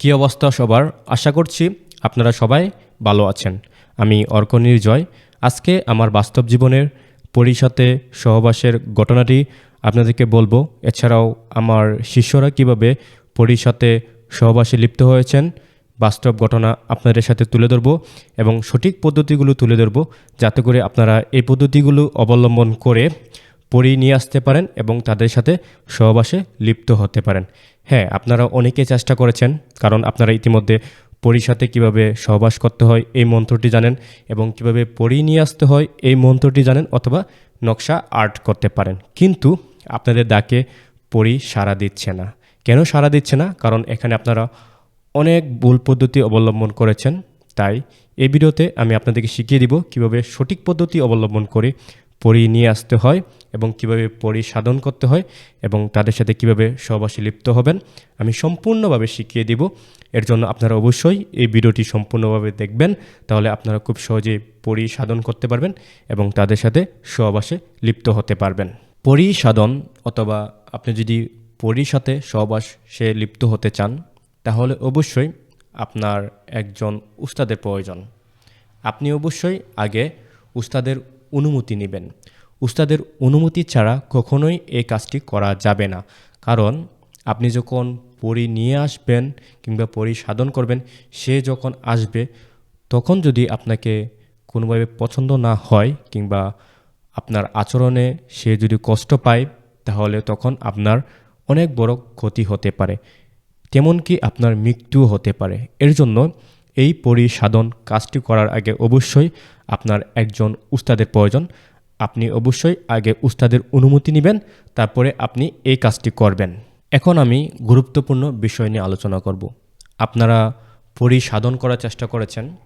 কী অবস্থা সবার? আশা করছি আপনারা সবাই ভালো আছেন। আমি অর্ক নির্জয়। আজকে আমার বাস্তব জীবনের পরিসাথে সহবাসের ঘটনাটি আপনাদেরকে বলব। এছাড়াও আমার শিষ্যরা কীভাবে পরিসাথে সহবাসে লিপ্ত হয়েছেন, বাস্তব ঘটনা আপনাদের সাথে তুলে ধরবো এবং সঠিক পদ্ধতিগুলো তুলে ধরবো যাতে করে আপনারা এই পদ্ধতিগুলো অবলম্বন করে পড়িয়ে নিয়ে আসতে পারেন এবং তাদের সাথে সহবাসে লিপ্ত হতে পারেন। হ্যাঁ আপনারা অনেকে চেষ্টা করেছেন, কারণ আপনারা ইতিমধ্যে পরীর সাথে কীভাবে সহবাস করতে হয় এই মন্ত্রটি জানেন এবং কীভাবে পড়িয়ে নিয়ে আসতে হয় এই মন্ত্রটি জানেন অথবা নকশা আর্ট করতে পারেন। কিন্তু আপনাদের ডাকে পড়ি সাড়া দিচ্ছে না। কেন সাড়া দিচ্ছে না? কারণ এখানে আপনারা অনেক ভুল পদ্ধতি অবলম্বন করেছেন। তাই এই ভিডিওতে আমি আপনাদেরকে শিখিয়ে দিব কীভাবে সঠিক পদ্ধতি অবলম্বন করে পরি নিয়ে আসতে হয় এবং কীভাবে পরি সাধন করতে হয় এবং তাদের সাথে কীভাবে সহবাসী লিপ্ত হবেন, আমি সম্পূর্ণভাবে শিখিয়ে দিব। এর জন্য আপনারা অবশ্যই এই ভিডিওটি সম্পূর্ণভাবে দেখবেন, তাহলে আপনারা খুব সহজেই পরি সাধন করতে পারবেন এবং তাদের সাথে সহবাসে লিপ্ত হতে পারবেন। পরি সাধন অথবা আপনি যদি পরির সাথে সহবাসে লিপ্ত হতে চান, তাহলে অবশ্যই আপনার একজন উস্তাদের প্রয়োজন। আপনি অবশ্যই আগে উস্তাদের অনুমতি নেবেন। উস্তাদের অনুমতি ছাড়া কখনোই এই কাজটি করা যাবে না। কারণ আপনি যখন পরি নিয়ে আসবেন কিংবা পরি সাধন করবেন, সে যখন আসবে, তখন যদি আপনাকে কোনোভাবে পছন্দ না হয় কিংবা আপনার আচরণে সে যদি কষ্ট পায়, তাহলে তখন আপনার অনেক বড় ক্ষতি হতে পারে। তেমনকি আপনার মৃত্যুও হতে পারে। এর জন্য এই পরিসাধন কাজটি করার আগে অবশ্যই আপনার একজন উস্তাদের প্রয়োজন। আপনি অবশ্যই আগে উস্তাদের অনুমতি নেবেন, তারপরে আপনি এই কাজটি করবেন। এখন আমি গুরুত্বপূর্ণ বিষয় নিয়ে আলোচনা করব। আপনারা পরি সাধন করার চেষ্টা করেছেন,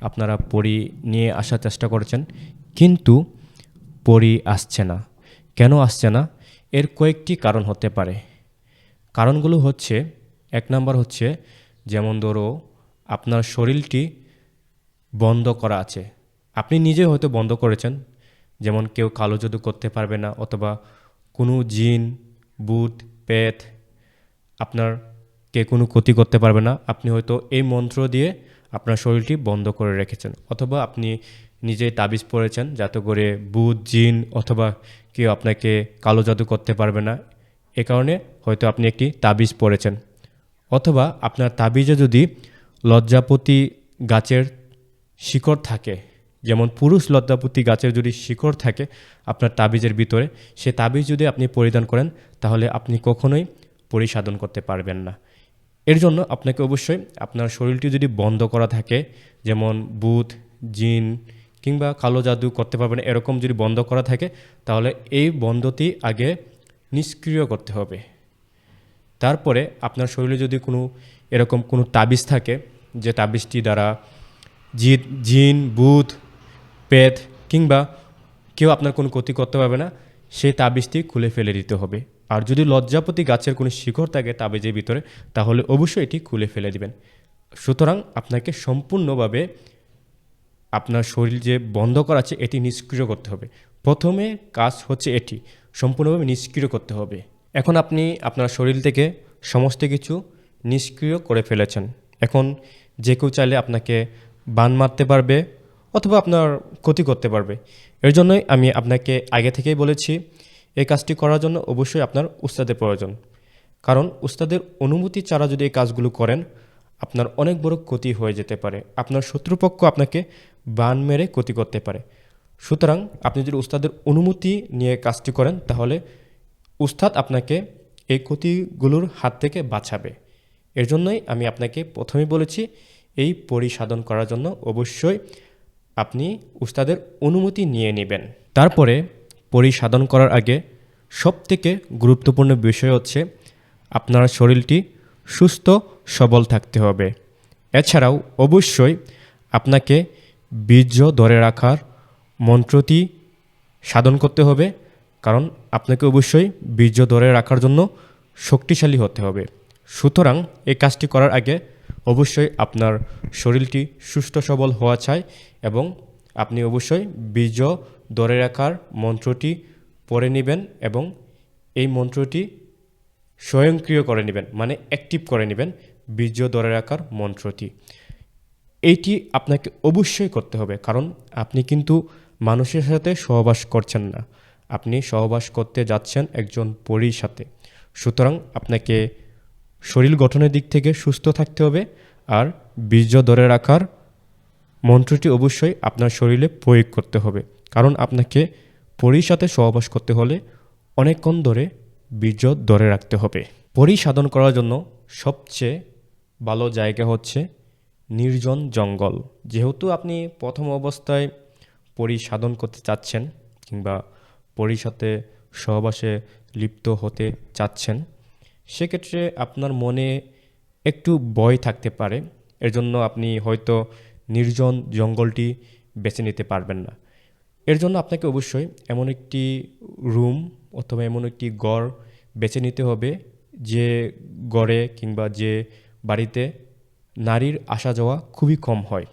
আপনারা পরি নিয়ে আসার চেষ্টা করেছেন, কিন্তু পরি আসছে না। কেন আসছে না? এর কয়েকটি কারণ হতে পারে। কারণগুলো হচ্ছে, এক নাম্বার হচ্ছে, যেমন ধরো, আপনার শরীরটি বন্ধ করা আছে। আপনি নিজে হয়তো বন্ধ করেছেন। যেমন কেউ কালো জাদু করতে পারবে না অথবা কোনো জিন, বুট পেত আপনার কে কোনো ক্ষতি করতে পারবে না। আপনি হয়তো এই মন্ত্র দিয়ে আপনার শরীরটি বন্ধ করে রেখেছেন। অথবা আপনি নিজেই তাবিজ পড়েছেন যাতে করে বুধ জিন অথবা কেউ আপনাকে কালো জাদু করতে পারবে না। এ কারণে হয়তো আপনি একটি তাবিজ পড়েছেন অথবা আপনার তাবিজে যদি লজ্জাপতি গাছের শিকড় থাকে যেমন পুরুষ লজ্জাপতি গাছের যদি শিকড় থাকে আপনার তাবিজের ভিতরে, সে তাবিজ যদি আপনি পরিধান করেন, তাহলে আপনি কখনোই পরিসাধন করতে পারবেন না। এর জন্য আপনাকে অবশ্যই আপনার শরীরটি যদি বন্ধ করা থাকে, যেমন বুধ জিন কিংবা কালো জাদু করতে পারবেন, এরকম যদি বন্ধ করা থাকে, তাহলে এই বন্ধটি আগে নিষ্ক্রিয় করতে হবে। তারপরে আপনার শরীরে যদি কোনো, এরকম কোনো তাবিজ থাকে, যে তাবিজটি দ্বারা জিত জিন বুধ পেত কিংবা কেউ আপনার কোনো ক্ষতি করতে পারবে না সেই তাবিজটি খুলে ফেলে দিতে হবে। আর যদি লজ্জাপতি গাছের কোনো শিকড় থাকে তাবিজের ভিতরে, তাহলে অবশ্যই এটি খুলে ফেলে দিবেন। সুতরাং আপনাকে সম্পূর্ণভাবে আপনার শরীর যে বন্ধ করা আছে, এটি নিষ্ক্রিয় করতে হবে। প্রথমে কাজ হচ্ছে এটি, সম্পূর্ণভাবে নিষ্ক্রিয় করতে হবে। এখন আপনি আপনার শরীর থেকে সমস্ত কিছু নিষ্ক্রিয় করে ফেলেছেন। এখন যে কেউ চাইলে আপনাকে বান মারতে পারবে অথবা আপনার ক্ষতি করতে পারবে। এর জন্যই আমি আপনাকে আগে থেকেই বলেছি, এই কাজটি করার জন্য অবশ্যই আপনার উস্তাদের প্রয়োজন। কারণ উস্তাদের অনুমতি ছাড়া যদি এই কাজগুলো করেন, আপনার অনেক বড় ক্ষতি হয়ে যেতে পারে। আপনার শত্রুপক্ষ আপনাকে বান মেরে ক্ষতি করতে পারে। সুতরাং আপনি যদি উস্তাদের অনুমতি নিয়ে কাজটি করেন, তাহলে উস্তাদ আপনাকে এই ক্ষতিগুলোর হাত থেকে বাঁচাবে। এর জন্যই আমি আপনাকে প্রথমেই বলেছি, এই পরিসাধন করার জন্য অবশ্যই আপনি উস্তাদের অনুমতি নিয়ে নেবেন। তারপরে পরিসাধন করার আগে সবথেকে গুরুত্বপূর্ণ বিষয় হচ্ছে আপনার শরীরটি সুস্থ, সবল থাকতে হবে। এছাড়াও অবশ্যই আপনাকে বীর্য ধরে রাখার মন্ত্রটি সাধন করতে হবে, কারণ আপনাকে অবশ্যই বীর্য ধরে রাখার জন্য শক্তিশালী হতে হবে। সুতরাং এই কাজটি করার আগে অবশ্যই আপনার শরীরটি সুস্থ সবল হওয়া চাই এবং আপনি অবশ্যই বীর্য ধরে রাখার মন্ত্রটি পড়ে নেবেন এবং এই মন্ত্রটি স্বয়ংক্রিয় করে নেবেন মানে অ্যাক্টিভ করে নেবেন বীর্য ধরে রাখার মন্ত্রটি। এইটি আপনাকে অবশ্যই করতে হবে, কারণ আপনি কিন্তু মানুষের সাথে সহবাস করছেন না। আপনি সহবাস করতে যাচ্ছেন একজন পরীর সাথে। সুতরাং আপনাকে শরীর গঠনের দিক থেকে সুস্থ থাকতে হবে আর বীর্য ধরে রাখার মন্ত্রটি অবশ্যই আপনার শরীরে প্রয়োগ করতে হবে। কারণ আপনাকে পরীর সাথে সহবাস করতে হলে অনেকক্ষণ ধরে বীর্য ধরে রাখতে হবে। পরী সাধন করার জন্য সবচেয়ে ভালো জায়গা হচ্ছে নির্জন জঙ্গল। যেহেতু আপনি প্রথম অবস্থায় পরী সাধন করতে চাচ্ছেন কিংবা পরীর সাথে সহবাসে লিপ্ত হতে চাচ্ছেন সেক্ষেত্রে আপনার মনে একটু ভয় থাকতে পারে। এর জন্য আপনি হয়তো নির্জন জঙ্গলটি বেছে নিতে পারবেন না। এর জন্য আপনাকে অবশ্যই এমন একটি রুম অথবা এমন একটি গড় বেছে নিতে হবে যে গড়ে কিংবা যে বাড়িতে নারীর আসা যাওয়া খুবই কম হয়।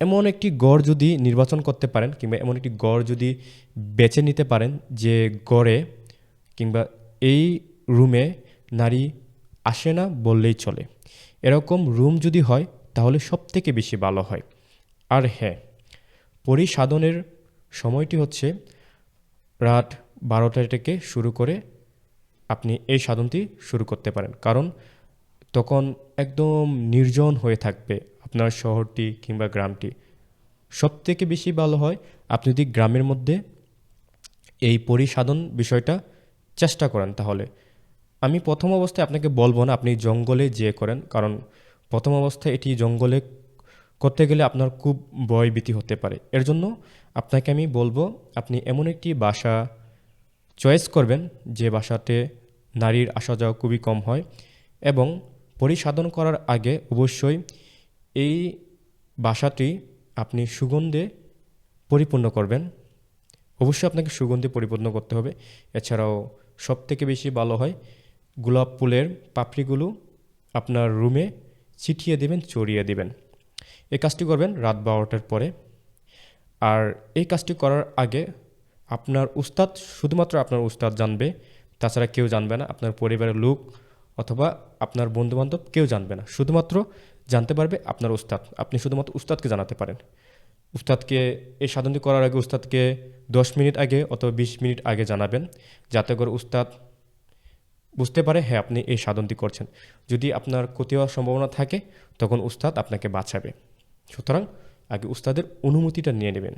এমন একটি গড় যদি নির্বাচন করতে পারেন কিংবা এমন একটি গড় যদি বেছে নিতে পারেন যে গড়ে কিংবা এই রুমে নারী আসে না বললেই চলে। এরকম রুম যদি হয়, তাহলে সব থেকে বেশি ভালো হয়। আর হ্যাঁ পরিসাধনের সময়টি হচ্ছে রাত বারোটা থেকে শুরু করে আপনি এই সাধনটি শুরু করতে পারেন। কারণ তখন একদম নির্জন হয়ে থাকবে আপনার শহরটি কিংবা গ্রামটি। সব থেকে বেশি ভালো হয়, আপনি যদি গ্রামের মধ্যে এই পরিসাধন বিষয়টা চেষ্টা করেন তাহলে। আমি প্রথম অবস্থায় আপনাকে বলব না, আপনি জঙ্গলে যেয়ে করেন, কারণ প্রথম অবস্থায় এটি জঙ্গলে করতে গেলে আপনার খুব ভয়ভীতি হতে পারে। এর জন্য আপনাকে আমি বলব, আপনি এমন একটি বাসা চয়েস করবেন, যে বাসাতে নারীর আসা যাওয়া খুবই কম হয়, এবং পরিসাধন করার আগে অবশ্যই এই বাসাটি আপনি সুগন্ধে পরিপূর্ণ করবেন। অবশ্যই আপনাকে সুগন্ধে পরিপূর্ণ করতে হবে। এছাড়াও সব থেকে বেশি ভালো হয় গোলাপ ফুলের পাপড়িগুলো আপনার রুমে ছিটিয়ে দেবেন, চড়িয়ে দেবেন। এই কাজটি করবেন রাত বারোটার পরে। আর এই কাজটি করার আগে আপনার উস্তাদ, শুধুমাত্র আপনার উস্তাদ জানবে, তাছাড়া কেউ জানবে না, আপনার পরিবারের লোক অথবা আপনার বন্ধুবান্ধব কেউ জানবে না। শুধুমাত্র জানতে পারবে আপনার উস্তাদ। আপনি শুধুমাত্র উস্তাদকে জানাতে পারেন। উস্তাদকে, এই সাধনটি করার আগে উস্তাদকে দশ মিনিট আগে অথবা বিশ মিনিট আগে জানাবেন, যাতে করে উস্তাদ বুঝতে পারে হ্যাঁ আপনি এই সাধনটি করছেন। যদি আপনার ক্ষতি হওয়ার সম্ভাবনা থাকে, তখন উস্তাদ আপনাকে বাঁচাবে। সুতরাং আগে উস্তাদের অনুমতিটা নিয়ে নেবেন।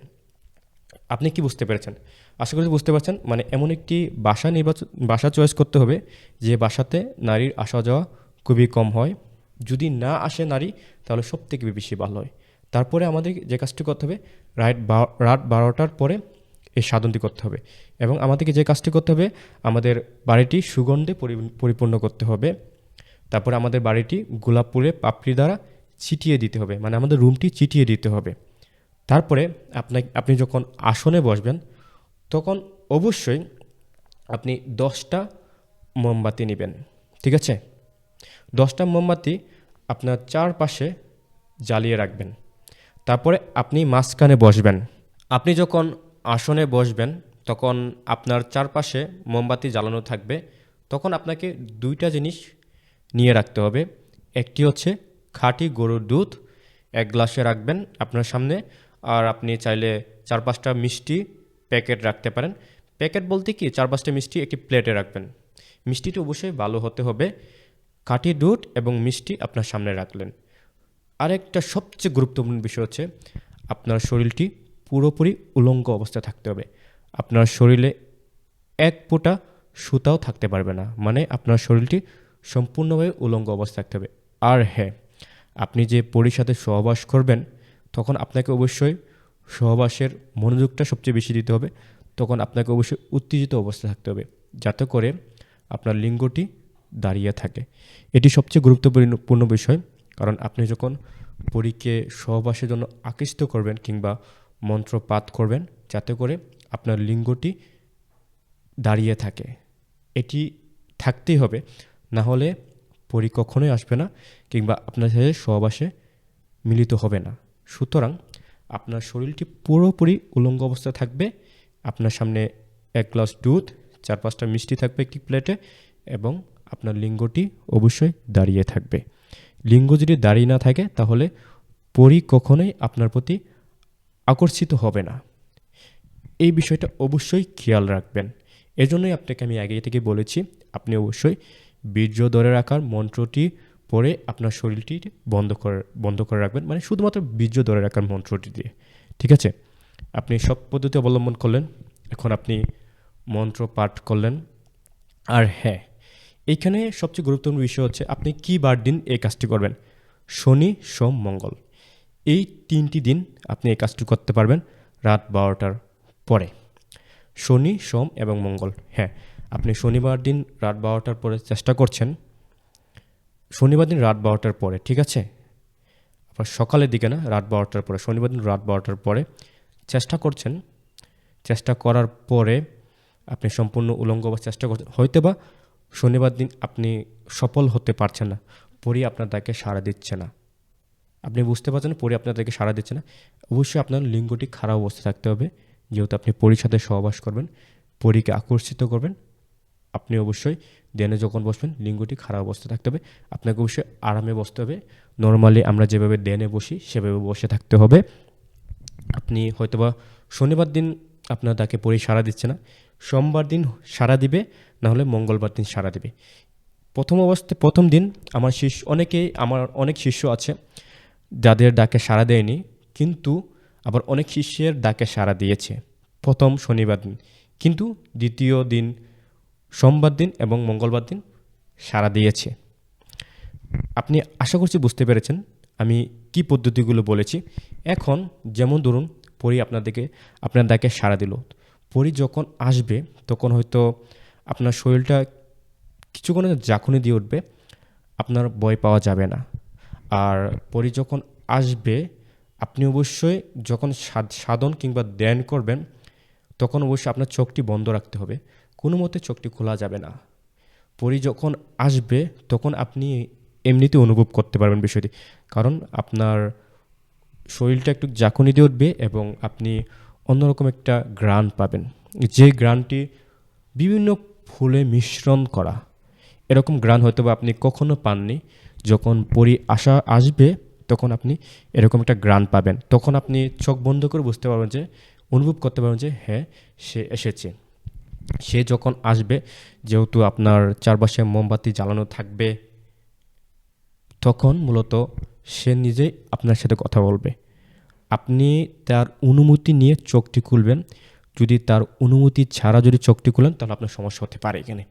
আপনি কি বুঝতে পেরেছেন? আশা করি বুঝতে পারছেন মানে এমন একটি বাসা নির্বাচন, বাসা চয়েস করতে হবে, যে বাসাতে নারীর আসা যাওয়া খুবই কম হয়। যদি না আসে নারী, তাহলে সব থেকে বেশি ভালো হয়। তারপরে আমাদের যে কাজটি করতে হবে, রাত রাত বারোটার পরে এই সাধনটি করতে হবে। এবং আমাদেরকে যে কাজটি করতে হবে, আমাদের বাড়িটি সুগন্ধে পরিপূর্ণ করতে হবে। তারপরে আমাদের বাড়িটি গোলাপ ফুলে পাপড়ি দ্বারা ছিটিয়ে দিতে হবে। মানে আমাদের রুমটি চিটিয়ে দিতে হবে। তারপরে আপনাকে, আপনি যখন আসনে বসবেন, তখন অবশ্যই আপনি দশটা মোমবাতি নেবেন। ঠিক আছে? দশটা মোমবাতি আপনার চারপাশে জ্বালিয়ে রাখবেন। তারপরে আপনি মাঝখানে বসবেন। আপনি যখন আসনে বসবেন, তখন আপনার চারপাশে মোমবাতি জ্বালানো থাকবে, তখন আপনাকে দুইটা জিনিস নিয়ে রাখতে হবে। একটি হচ্ছে খাঁটি গরুর দুধ, এক গ্লাসে রাখবেন আপনার সামনে, আর আপনি চাইলে চার পাঁচটা মিষ্টি প্যাকেট রাখতে পারেন। প্যাকেট বলতে কি? চার পাঁচটা মিষ্টি একটি প্লেটে রাখবেন। মিষ্টিটি অবশ্যই ভালো হতে হবে। খাঁটি দুধ এবং মিষ্টি আপনার সামনে রাখলেন। আরেকটা সবচেয়ে গুরুত্বপূর্ণ বিষয় হচ্ছে আপনার শরীরটি পুরোপুরি উলঙ্গ অবস্থায় থাকতে হবে। আপনার শরীরে এক ফোঁটা সুতাও থাকতে পারবে না। মানে আপনার শরীরটি সম্পূর্ণভাবে উলঙ্গ অবস্থায় থাকতে হবে। আর হ্যাঁ আপনি যে পরির সাথে সহবাস করবেন, তখন আপনাকে অবশ্যই সহবাসের মনোযোগটা সবচেয়ে বেশি দিতে হবে। তখন আপনাকে অবশ্যই উত্তেজিত অবস্থায় থাকতে হবে। যাতে করে আপনার লিঙ্গটি দাঁড়িয়ে থাকে। এটি সবচেয়ে গুরুত্বপূর্ণ বিষয়। কারণ আপনি যখন পরীকে সহবাসের জন্য আকৃষ্ট করবেন কিংবা মন্ত্র পাঠ করবেন যাতে করে আপনার লিঙ্গটি দাঁড়িয়ে থাকে। এটি থাকতেই হবে, না হলে পরি কখনোই আসবে না কিংবা আপনার সাথে সহবাসে মিলিত হবে না। সুতরাং আপনার শরীরটি পুরোপুরি উলঙ্গ অবস্থায় থাকবে, আপনার সামনে এক গ্লাস দুধ, চার পাঁচটা মিষ্টি থাকবে একটি প্লেটে এবং আপনার লিঙ্গটি অবশ্যই দাঁড়িয়ে থাকবে। লিঙ্গ যদি দাঁড়িয়ে না থাকে তাহলে পরি কখনোই আপনার প্রতি আকর্ষিত হবে না। এই বিষয়টা অবশ্যই খেয়াল রাখবেন। এজন্যই আপনাকে আমি আগে থেকে বলেছি, আপনি অবশ্যই বীর্য ধরে রাখার মন্ত্রটি পরে আপনার শরীরটি বন্ধ করে বন্ধ করে রাখবেন। মানে শুধুমাত্র বীর্য ধরে রাখার মন্ত্রটি দিয়ে। ঠিক আছে? আপনি সব পদ্ধতি অবলম্বন করলেন, এখন আপনি মন্ত্র পাঠ করলেন। আর হ্যাঁ এইখানে সবচেয়ে গুরুত্বপূর্ণ বিষয় হচ্ছে, আপনি কী বার দিন এই কাজটি করবেন? শনি, সোম, মঙ্গল। এই তিনটি দিন আপনি এই কাজটি করতে পারবেন রাত বারোটার পরে। শনি, সোম এবং মঙ্গল। হ্যাঁ আপনি শনিবার দিন রাত বারোটার পরে চেষ্টা করছেন। শনিবার দিন রাত বারোটার পরে, ঠিক আছে? আবার সকালের দিকে না, রাত বারোটার পরে, শনিবার দিন রাত বারোটার পরে চেষ্টা করছেন। চেষ্টা করার পরে আপনি সম্পূর্ণ উলঙ্গ বা চেষ্টা করছেন। হয়তো বা শনিবার দিন আপনি সফল হতে পারছেন না পরি আপনার তাকে সাড়া দিচ্ছে না। আপনি বুঝতে পারছেন পরি আপনার তাকে সাড়া দিচ্ছে না। অবশ্যই আপনার লিঙ্গটি খারাপ অবস্থায় থাকতে হবে। যেহেতু আপনি পরীর সাথে সহবাস করবেন পরীকে আকর্ষিত করবেন, আপনি অবশ্যই দেনে যখন বসবেন, লিঙ্গটি খারাপ অবস্থায় থাকতে হবে। আপনাকে অবশ্যই আরামে বসতে হবে। নর্মালি আমরা যেভাবে দেনে বসি, সেভাবে বসে থাকতে হবে। আপনি হয়তোবা শনিবার দিন আপনার তাকে পরি সাড়া দিচ্ছে না। সোমবার দিন সাড়া দিবে না হলে মঙ্গলবার দিন সাড়া দিবে। প্রথম অবস্থায় প্রথম দিন আমার শিষ্য, অনেকেই, আমার অনেক শিষ্য আছে যাদের ডাকে সাড়া দেয়নি, কিন্তু আবার অনেক শিষ্যের ডাকে সাড়া দিয়েছে। প্রথম শনিবার দিন। কিন্তু দ্বিতীয় দিন, সোমবার দিন এবং মঙ্গলবার দিন সাড়া দিয়েছে। আপনি আশা করছি বুঝতে পেরেছেন আমি কি পদ্ধতিগুলো বলেছি। এখন যেমন ধরুন, পরি আপনাদেরকে আপনার ডাকে সাড়া দিল। পরি যখন আসবে, তখন হয়তো আপনার শরীরটা কিছুক্ষণের জাখুনি দিয়ে উঠবে, আপনার ভয় পাওয়া যাবে না। আর পরি যখন আসবে, আপনি অবশ্যই যখন সাধ- সাধন কিংবা ধ্যান করবেন, তখন অবশ্যই আপনার চোখটি বন্ধ রাখতে হবে। কোনো মতে চোখটি খোলা যাবে না। পরি যখন আসবে, তখন আপনি এমনিতে অনুভব করতে পারবেন বিষয়টি। কারণ আপনার শরীরটা একটু জাকুনি দিয়ে উঠবে এবং আপনি অন্যরকম একটা গ্রান পাবেন। যে গ্রানটি বিভিন্ন ফুলে মিশ্রণ করা, এরকম গ্রান হয়তো বা আপনি কখনো পাননি। যখন পরি আসা আসবে, তখন আপনি এরকম একটা গ্রান পাবেন। তখন আপনি চোখ বন্ধ করে বুঝতে পারবেন যে, অনুভব করতে পারবেন যে হ্যাঁ সে এসেছে। সে যখন আসবে, যেহেতু আপনার চারপাশে মোমবাতি জ্বালানো থাকবে, তখন মূলত সে নিজেই আপনার সাথে কথা বলবে। আপনি তার অনুমতি নিয়ে চোখটি খুলবেন। যদি তার অনুমতি ছাড়া যদি চোখটি খুলেন, তাহলে আপনার সমস্যা হতে পারে এখানে।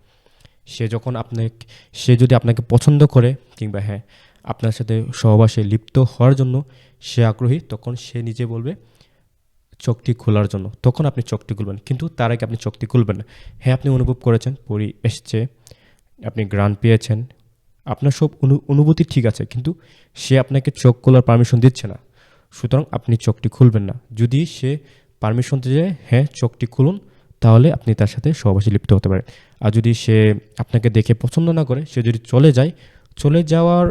সে যখন আপনাকে, সে যদি আপনাকে পছন্দ করে, কিংবা হ্যাঁ আপনার সাথে সহবাসে লিপ্ত হওয়ার জন্য সে আগ্রহী, তখন সে নিজে বলবে, চোখটি খোলার জন্য। তখন আপনি চোখটি খুলবেন। কিন্তু তার আগে আপনি চোখটি খুলবেন না। হ্যাঁ আপনি অনুভব করেছেন, পরি এসছে, আপনি গ্রান পেয়েছেন, আপনার সব অনু- অনুভূতি ঠিক আছে, কিন্তু সে আপনাকে চোখ খোলার পারমিশন দিচ্ছে না। সুতরাং আপনি চোখটি খুলবেন না। যদি সে পারমিশন দিয়ে হ্যাঁ চোখটি খুলুন। তাহলে আপনি তার সাথে সহবাসী লিপ্ত হতে পারেন। আর যদি সে আপনাকে দেখে পছন্দ না করে, সে যদি চলে যায়, চলে যাওয়ার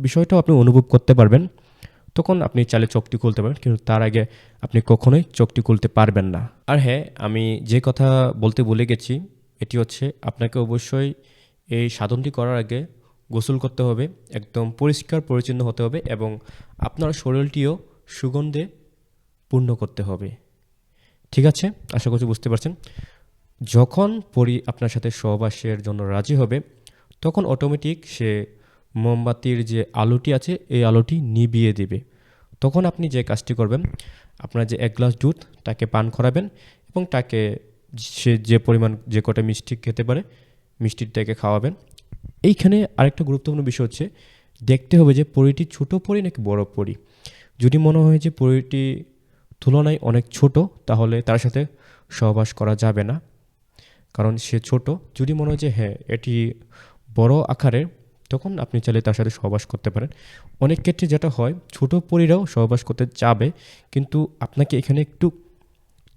বিষয়টাও আপনি অনুভব করতে পারবেন, তখন আপনি চাইলে চোখটি খুলতে পারেন, কিন্তু তার আগে আপনি কখনোই চোখটি খুলতে পারবেন না। আর হ্যাঁ আমি যে কথা বলতে ভুলে গেছি, এটি হচ্ছে আপনাকে অবশ্যই এই সাধনটি করার আগে গোসল করতে হবে, একদম পরিষ্কার পরিচ্ছন্ন হতে হবে এবং আপনার শরীরটিও সুগন্ধে পূর্ণ করতে হবে। ঠিক আছে? আশা করছি বুঝতে পারছেন। যখন পরি আপনার সাথে সহবাসের জন্য রাজি হবে, তখন অটোমেটিক সে মোমবাতির যে আলোটি আছে, এই আলোটি নিবিয়ে দেবে। তখন আপনি যে কাজটি করবেন, আপনার যে এক গ্লাস দুধ, তাকে পান করাবেন এবং তাকে সে যে পরিমাণ যে কটা মিষ্টি খেতে পারে মিষ্টিটাকে খাওয়াবেন। এইখানে আরেকটা গুরুত্বপূর্ণ বিষয় হচ্ছে, দেখতে হবে যে পরিটি ছোট পরি নাকি বড় পরি? যদি মনে হয় যে পরিটি তুলনায় অনেক ছোট, তাহলে তার সাথে সহবাস করা যাবে না। কারণ সে ছোট, যদি মনে হয় যে হ্যাঁ এটি বড় আকারের, তখন আপনি চাইলে তার সাথে সহবাস করতে পারেন। অনেক ক্ষেত্রে যেটা হয়, ছোট পরিরাও সহবাস করতে যাবে, কিন্তু আপনাকে এখানে একটু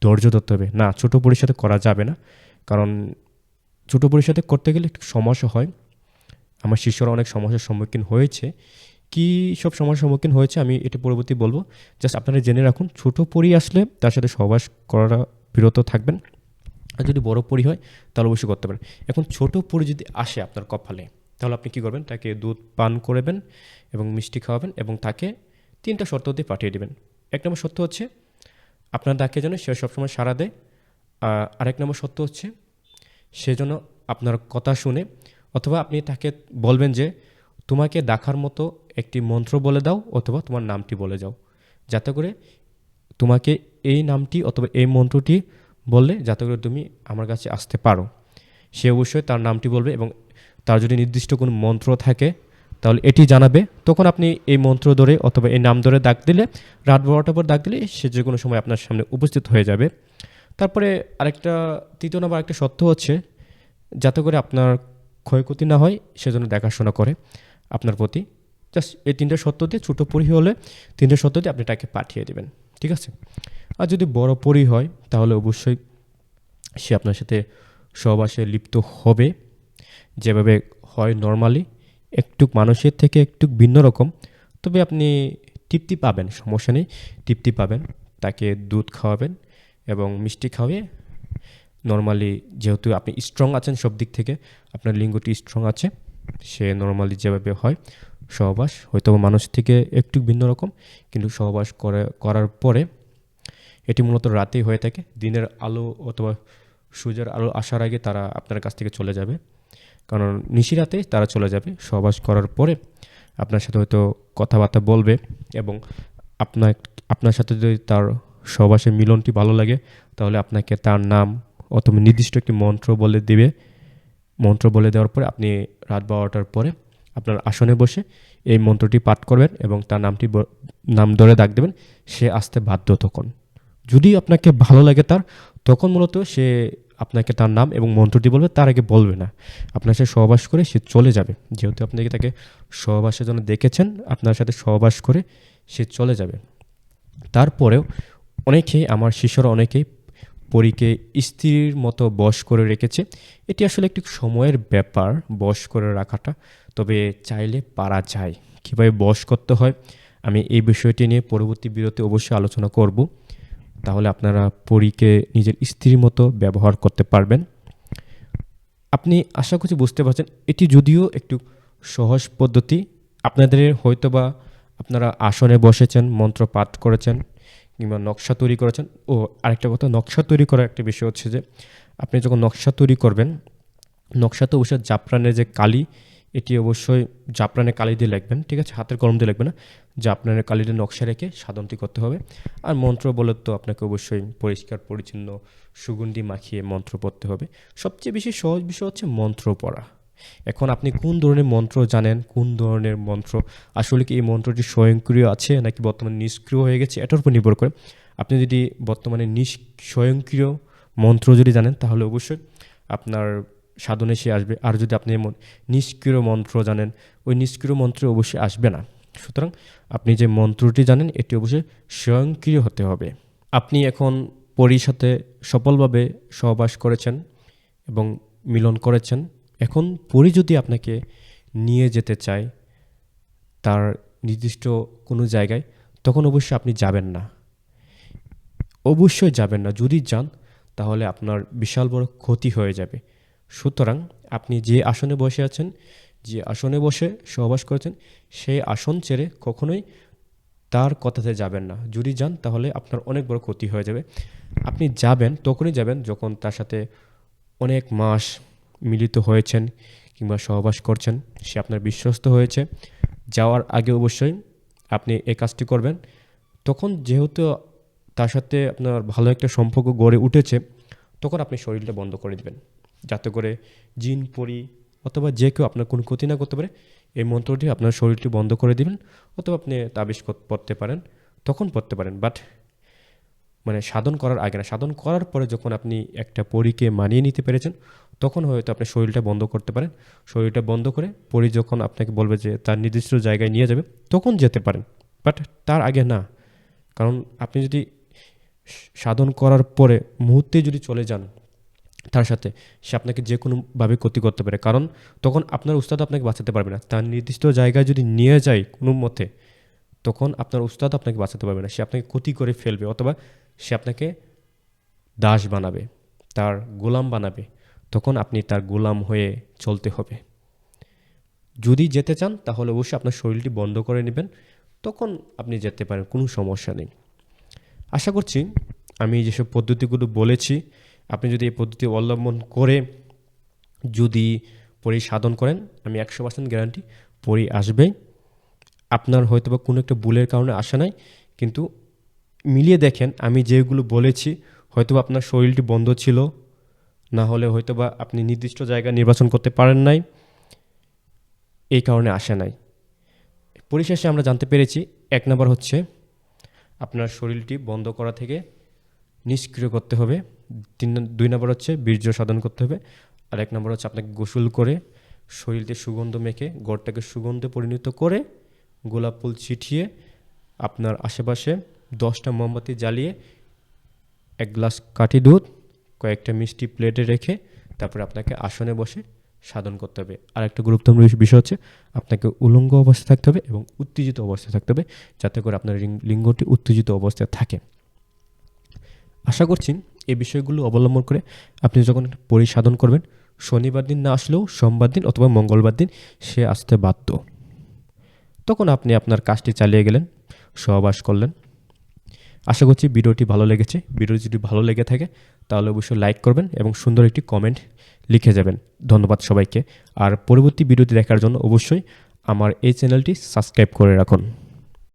ধৈর্য ধরতে হবে। না, ছোট পরির সাথে করা যাবে না। কারণ ছোট পরির সাথে করতে গেলে একটু সমস্যা হয়। আমার শিষ্যরা অনেক সমস্যার সম্মুখীন হয়েছে। কী সব সমস্যার সম্মুখীন হয়েছে আমি এটা পরবর্তী বলব। জাস্ট আপনারা জেনে রাখুন, ছোট পরি আসলে তার সাথে সহবাস করা বিরত থাকবেন। আর যদি বড় পরি হয়, তাহলে অবশ্যই করতে পারেন। এখন ছোট পরি যদি আসে আপনার কপালে, তাহলে আপনি কী করবেন? তাকে দুধ পান করবেন এবং মিষ্টি খাওয়াবেন এবং তাকে তিনটা শর্ত দিয়ে পাঠিয়ে দেবেন। এক নম্বর সত্য হচ্ছে, আপনার ডাকে যেন সে সবসময় সাড়া দেয়। আরেক নম্বর সত্য হচ্ছে, সে যেন আপনার কথা শুনে অথবা আপনি তাকে বলবেন যে, তোমাকে দেখার মতো একটি মন্ত্র বলে দাও অথবা তোমার নামটি বলে যাও। যাতে করে তোমাকে এই নামটি অথবা এই মন্ত্রটি বললে যাতে করে তুমি আমার কাছে আসতে পারো। সে অবশ্যই তার নামটি বলবে এবং তার যদি নির্দিষ্ট কোনো মন্ত্র থাকে, তাহলে এটি জানাবে। তখন আপনি এই মন্ত্র ধরে অথবা এই নাম ধরে ডাক দিলে, রাত বারোটার পর ডাক দিলে সে যে কোনো সময় আপনার সামনে উপস্থিত হয়ে যাবে। তারপরে আরেকটা, তৃতীয় নম্বর একটা সত্য হচ্ছে, যাতে করে আপনার ক্ষয়ক্ষতি না হয়, সেজন্য দেখাশোনা করে আপনার প্রতি। জাস্ট এই তিনটে সত্য দিয়ে ছোটো পরি হলে তিনটে সত্য দিয়ে আপনি তাকে পাঠিয়ে দেবেন, ঠিক আছে? আর যদি বড় পরি হয়, তাহলে অবশ্যই সে আপনার সাথে সহবাসে লিপ্ত হবে। যেভাবে হয় নর্মালি একটু মানুষের থেকে একটু ভিন্ন রকম। তবে আপনি তৃপ্তি পাবেন, সমস্যা নেই, তৃপ্তি পাবেন। তাকে দুধ খাওয়াবেন এবং মিষ্টি খাওয়িয়ে নর্মালি যেহেতু আপনি স্ট্রং আছেন সব দিক থেকে, আপনার লিঙ্গটি স্ট্রং আছে, সে নর্মালি যেভাবে হয় সহবাস হয়তো মানুষ থেকে একটু ভিন্ন রকম, কিন্তু সহবাস করে, করার পরে এটি মূলত রাতেই হয়ে থাকে। দিনের আলো অথবা সূর্যের আলো আসার আগে তারা আপনার কাছ থেকে চলে যাবে। কারণ নিশি নিশিরাতে তারা চলে যাবে। সহবাস করার পরে আপনার সাথে হয়তো কথাবার্তা বলবে এবং আপনার আপনার সাথে যদি তার সহবাসের মিলনটি ভালো লাগে, তাহলে আপনাকে তার নাম অথবা নির্দিষ্ট একটি মন্ত্র বলে দেবে। মন্ত্র বলে দেওয়ার পরে আপনি রাত বারোটার পরে আপনার আসনে বসে এই মন্ত্রটি পাঠ করবেন এবং তার নামটি নাম ধরে ডাক দেবেন, সে আসতে বাধ্য তখন। যদি আপনাকে ভালো লাগে তার, তখন মূলত সে আপনাকে তার নাম এবং মন্ত্রটি বলবে, তার আগে বলবে না। আপনার সাথে সহবাস করে সে চলে যাবে। যেহেতু আপনি তাকে সহবাসের জন্য দেখেছেন, আপনার সাথে সহবাস করে সে চলে যাবে। তারপরেও অনেকেই, আমার শিষ্যরা অনেকেই পরীকে স্ত্রীর মতো বশ করে রেখেছে। এটি আসলে একটি সময়ের ব্যাপার, বশ করে রাখাটা। তবে চাইলে পারা যায়। কীভাবে বশ করতে হয়? আমি এই বিষয়টি নিয়ে পরবর্তী বিরতি অবশ্যই আলোচনা করব। তাহলে আপনারা পরীকে নিজের স্ত্রীর মতো ব্যবহার করতে পারবেন। আপনি আশা করছি বুঝতে পারছেন, এটি যদিও একটু সহজ পদ্ধতি। আপনাদের হয়তো বা আপনারা আসনে বসেছেন, মন্ত্র পাঠ করেছেন কিংবা নকশা তৈরি করেছেন। ও আরেকটা কথা, নকশা তৈরি করার একটা বিষয় হচ্ছে যে, আপনি যখন নকশা তৈরি করবেন, নকশা তো অবশ্যই জাফরানের যে কালি এটি অবশ্যই জাফরানের কালি দিয়ে লিখবেন, ঠিক আছে? হাতের কলম দিয়ে লিখবেন না। জাফরানের কালিতে নকশা রেখে সাধনটি করতে হবে। আর মন্ত্র বলে তো আপনাকে অবশ্যই পরিষ্কার, পরিচ্ছন্ন, সুগন্ধি মাখিয়ে মন্ত্র পড়তে হবে। সবচেয়ে বেশি সহজ বিষয় হচ্ছে মন্ত্র পড়া। এখন আপনি কোন ধরনের মন্ত্র জানেন? কোন ধরনের মন্ত্র? আসলে কি এই মন্ত্রটি স্বয়ংক্রিয় আছে নাকি বর্তমানে নিষ্ক্রিয় হয়ে গেছে? এটার উপর নির্ভর করে। আপনি যদি বর্তমানে নিষ স্বয়ংক্রিয় মন্ত্র যদি জানেন, তাহলে অবশ্যই আপনার সাধনে সে আসবে। আর যদি আপনি নিষ্ক্রিয় মন্ত্র জানেন, ওই নিষ্ক্রিয় মন্ত্র অবশ্যই আসবে না। সুতরাং আপনি যে মন্ত্রটি জানেন, এটি অবশ্যই স্বয়ংক্রিয় হতে হবে। আপনি এখন পরীর সাথে সফলভাবে সহবাস করেছেন এবং মিলন করেছেন। এখন পরি যদি আপনাকে নিয়ে যেতে চায়, তার নির্দিষ্ট কোনো জায়গায়, তখন অবশ্যই আপনি যাবেন না। অবশ্যই যাবেন না। যদি যান, তাহলে আপনার বিশাল বড় ক্ষতি হয়ে যাবে। সুতরাং আপনি যে আসনে বসে আছেন, যে আসনে বসে সহবাস করেছেন, সেই আসন ছেড়ে কখনোই তার কথাতে যাবেন না। যদি যান, তাহলে আপনার অনেক বড় ক্ষতি হয়ে যাবে। আপনি যাবেন, তখনই যাবেন যখন তার সাথে অনেক মাস মিলিত হয়েছেন কিংবা সহবাস করছেন, সে আপনার বিশ্বস্ত হয়েছে। যাওয়ার আগে অবশ্যই আপনি এই কাজটি করবেন। তখন যেহেতু তার সাথে আপনার ভালো একটা সম্পর্ক গড়ে উঠেছে, তখন আপনি শরীরটা বন্ধ করে দেবেন। যাতে করে জিন, পরি অথবা যে কেউ আপনার কোনো ক্ষতি না করতে পারে, এই মন্ত্রটি আপনার শরীরটি বন্ধ করে দিবেন অথবা আপনি তাবিজ পড়তে পারেন, তখন পড়তে পারেন। বাট মানে সাধন করার আগে না, সাধন করার পরে যখন আপনি একটা পরীকে মানিয়ে নিতে পেরেছেন, তখন হয়তো আপনি শরীরটা বন্ধ করতে পারেন। শরীরটা বন্ধ করে পরী যখন আপনাকে বলবে যে তার নির্দিষ্ট জায়গায় নিয়ে যাবে, তখন যেতে পারেন। বাট তার আগে না, কারণ আপনি যদি সাধন করার পরে মুহূর্তে যদি চলে যান তার সাথে সে আপনাকে যে কোনোভাবে ক্ষতি করতে পারে। কারণ তখন আপনার উস্তাদ আপনাকে বাঁচাতে পারবে না। তার নির্দিষ্ট জায়গায় যদি নিয়ে যায় কোনো মতে, তখন আপনার উস্তাদ আপনাকে বাঁচাতে পারবে না। সে আপনাকে ক্ষতি করে ফেলবে অথবা সে আপনাকে দাস বানাবে, তার গোলাম বানাবে। তখন আপনি তার গোলাম হয়ে চলতে হবে। যদি যেতে চান, তাহলে অবশ্যই আপনার শরীরটি বন্ধ করে নেবেন। তখন আপনি যেতে পারেন, কোনো সমস্যা নেই। আশা করছি আমি যেসব পদ্ধতিগুলো বলেছি আপনি যদি এই পদ্ধতি অবলম্বন করে যদি পরি সাধন করেন, আমি একশো পার্সেন্ট গ্যারান্টি পরি আসবে। আপনার হয়তো বা কোনো একটা ভুলের কারণে আসে নাই, কিন্তু মিলিয়ে দেখেন, আমি যেগুলো বলেছি হয়তো আপনার শরীরটি বন্ধ ছিল, না হলে হয়তো বা আপনি নির্দিষ্ট জায়গা নির্বাচন করতে পারেন নাই, এই কারণে আসে নাই। পরিশেষে আমরা জানতে পেরেছি, এক নম্বর হচ্ছে, আপনার শরীরটি বন্ধ করা থেকে নিষ্ক্রিয় করতে হবে। তিন দুই নম্বর হচ্ছে বীর্য সাধন করতে হবে। আর এক নম্বর হচ্ছে আপনাকে গোসল করে শরীরতে সুগন্ধ মেখে, গড়টাকে সুগন্ধে পরিণত করে গোলাপ ফুল ছিটিয়ে আপনার আশেপাশে দশটা মোমবাতি জ্বালিয়ে এক গ্লাস কাঠি দুধ, কয়েকটা মিষ্টি প্লেটে রেখে তারপরে আপনাকে আসনে বসে সাধন করতে হবে। আর একটা গুরুত্বপূর্ণ বিষয় হচ্ছে আপনাকে উলঙ্গ অবস্থায় থাকতে হবে এবং উত্তেজিত অবস্থায় থাকতে হবে, যাতে করে আপনার লিঙ্গ- লিঙ্গটি উত্তেজিত অবস্থায় থাকে। আশা করছি এই বিষয়গুলো অবলম্বন করে আপনি যখন পরিসাধন করবেন, শনিবার দিন না আসলেও সোমবার দিন অথবা মঙ্গলবার দিন সে আসতে বাধ্য। তখন আপনি আপনার কাজটি চালিয়ে গেলেন, সহবাস করলেন। আশা করছি ভিডিওটি ভালো লেগেছে। ভিডিওটি যদি ভালো লেগে থাকে, তাহলে অবশ্যই লাইক করবেন এবং সুন্দর একটি কমেন্ট লিখে যাবেন। ধন্যবাদ সবাইকে। আর পরবর্তী ভিডিওটি দেখার জন্য অবশ্যই আমার এই চ্যানেলটি সাবস্ক্রাইব করে রাখুন।